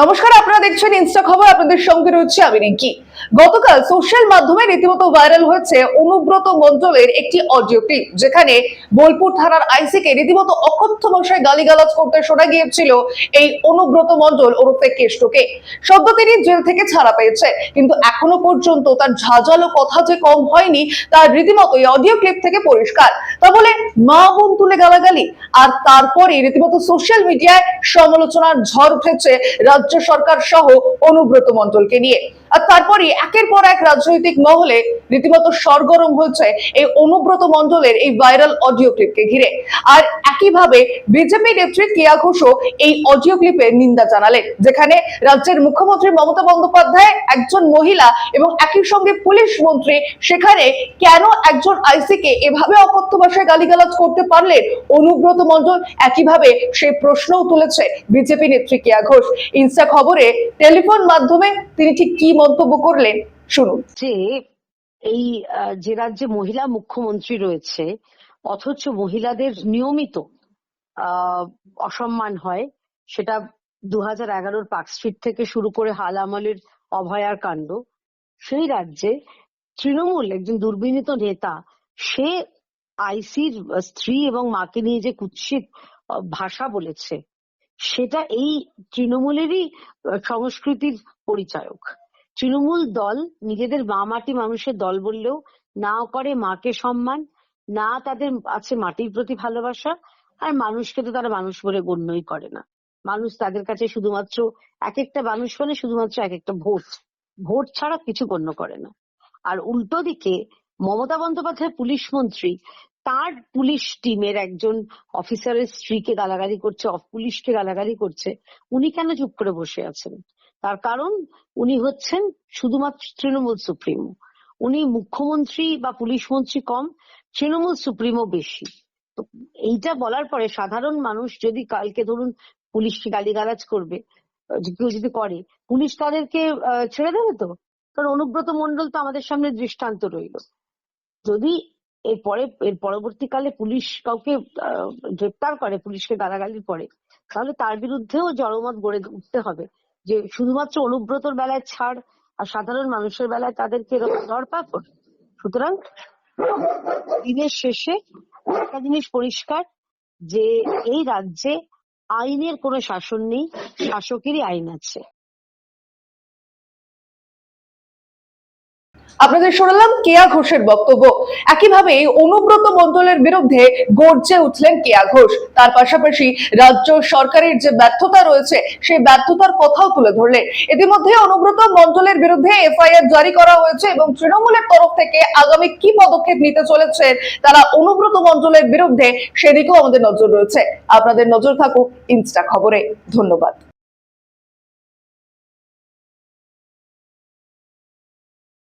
নমস্কার, আপনারা দেখছেন ইনস্টা খবর, আপনাদের সঙ্গে রয়েছে আমি রিঙ্কি। গতকাল সোশ্যাল মাধ্যমে রীতিমতো ভাইরাল হয়েছে অনুব্রত মণ্ডলের একটি অডিও ক্লিপ, যেখানে বোলপুর থানার আইসিকে রীতিমতো অকথ্য ভাষায় গালিগালাজ করতে শোনা গিয়েছিল এই অনুব্রত মণ্ডল ওরফে কেষ্টকে। সদ্য তিনি জেল থেকে ছাড়া পেয়েছে, কিন্তু এখনও পর্যন্ত তার ঝাঁঝালো কথা যে কম হয়নি তার রীতিমতো এই অডিও ক্লিপ থেকে পরিষ্কার। তা বলে, মা বোন তুলে গালাগালি, আর তারপরে রীতিমতো সোশ্যাল মিডিয়ায় সমালোচনার ঝড় উঠেছে রাজ্য সরকার সহ অনুব্রত মন্ডলকে নিয়ে। আর তারপরে একের পর এক রাজনৈতিক মহলে রীতিমতো সরগরম হয়েছে এই অনুব্রত মন্ডলের এই ভাইরাল অডিও ক্লিপকে ঘিরে। আর একইভাবে বিজেপি নেত্রী কেয়া ঘোষও এই অডিও ক্লিপে নিন্দা জানালেন, যেখানে রাজ্যের মুখ্যমন্ত্রী মমতা বন্দ্যোপাধ্যায়, একজন মহিলা এবং একই সঙ্গে পুলিশ মন্ত্রী সেখানে কেন একজন আইসিকে এভাবে অকথ্য ভাষায় গালিগালাজ করতে পারলেন? অনুব্রত মণ্ডল একইভাবে সেই প্রশ্নও তুলেছে বিজেপি নেত্রী কেয়া ঘোষ। ইনস্টা খবরে টেলিফোন মাধ্যমে তিনি ঠিক কি মন্তব্য করলেন? শুনুন। এই যে রাজ্যে মহিলা মুখ্যমন্ত্রী রয়েছে, অথচ মহিলাদের নিয়মিত অসম্মান হয়, সেটা দু হাজার এগারোর পার্কস্ট্রিট থেকে শুরু করে হাল আমলের অভয়ার কাণ্ড, সেই রাজ্যে তৃণমূল একজন দুর্বিনীত নেতা, সে আইসির স্ত্রী এবং মাকে নিয়ে যে কুৎসিত ভাষা বলেছে, সেটা এই তৃণমূলেরই সংস্কৃতির পরিচায়ক। তৃণমূল দল নিজেদের মা মাটি মানুষের দল বললেও না করে মাকে সম্মান, না তাদের আছে মাটির প্রতি ভালোবাসা, আর মানুষকে তো তারা মানুষ বলে গণ্যই করে না। মানুষ তাদের কাছে শুধুমাত্র এক একটা মানুষ মানে শুধুমাত্র এক একটা ভোট। ভোট ছাড়া কিছু গণ্য করে না। আর উল্টো দিকে মমতা বন্দ্যোপাধ্যায় পুলিশ মন্ত্রী, তার পুলিশ টিমের একজন অফিসারের স্ত্রীকে গালাগালি করছে পুলিশকে গালাগালি করছে, উনি কেন চুপ করে বসে আছেন? তার কারণ উনি হচ্ছেন শুধুমাত্র তৃণমূল সুপ্রিমো। উনি মুখ্যমন্ত্রী বা পুলিশ মন্ত্রী কম, তৃণমূল সুপ্রিমো বেশি। তো এইটা বলার পরে সাধারণ মানুষ যদি কালকে ধরুন পুলিশকে গালিগালাজ করবে কেউ যদি করে, পুলিশ তাদেরকে ছেড়ে দেবে তো? কারণ অনুব্রত মন্ডল তো আমাদের সামনে দৃষ্টান্ত রইল। যদি এরপরে এর পরবর্তীকালে পুলিশ কাউকে গ্রেপ্তার করে, পুলিশকে গালাগালির পরে, তাহলে তার বিরুদ্ধেও জড়মত গড়ে উঠতে হবে। যে শুধুমাত্র অনুব্রতর বেলায় ছাড় আর সাধারণ মানুষের বেলায় তাদেরকে এরকম ধরপাকড় সুতরাং দিনের শেষে একটা জিনিস পরিষ্কার যে এই রাজ্যে আইনের কোনো শাসন নেই, শাসকেরই আইন আছে। আপনাদের শোনালাম কেয়া ঘোষের বক্তব্য। একইভাবে অনুব্রত মণ্ডলের বিরুদ্ধে গর্জে উঠলেন কেয়া ঘোষ। তার পাশাপাশি রাজ্য সরকারের যে ব্যর্থতা রয়েছে, সেই ব্যর্থতার কথাও তুলে ধরলেন। ইতিমধ্যে অনুব্রত মণ্ডলের বিরুদ্ধে এফআইআর জারি করা হয়েছে এবং তৃণমূলের তরফ থেকে আগামী কি পদক্ষেপ নিতে চলেছেন তারা অনুব্রত মণ্ডলের বিরুদ্ধে সেদিকেও আমাদের নজর রয়েছে। আপনাদের নজর থাকুক ইনস্টা খবরে। ধন্যবাদ।